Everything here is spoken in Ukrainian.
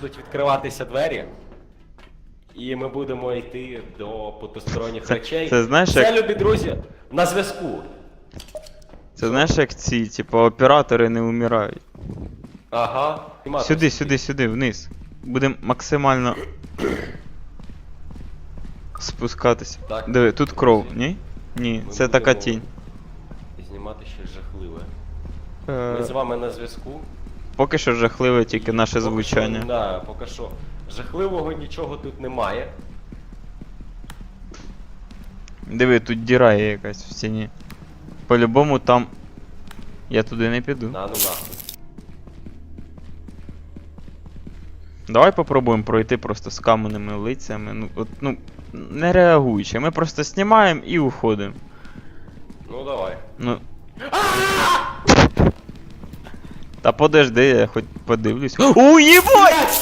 будуть відкриватися двері. І ми будемо йти до потусторонніх Це- речей. це знаєш, Все, як- любі друзі, на зв'язку. Це знаєш, як ці, типу, оператори не вмирають. Ага. Нема Сюди, сюди, сюди, вниз. Будемо максимально спускатися. Так. Диви, тут кров, ні? Ні, Ми це така будемо тінь. Знімати щось жахливе. Е, Ми з вами на зв'язку. Поки що жахливе тільки наше Поки звучання. Що, да, поки що. Жахливого нічого тут немає. Диви, тут діра є якась в стіні. По-любому там. Я туди не піду. На ну нахуй. Давай попробуємо пройти просто з каменними лицями. Ну, от, ну, не реагуючи. Ми просто знімаємо і уходимо. Ну давай. Ну. Та подожди, я хоч подивлюсь. Уєбать!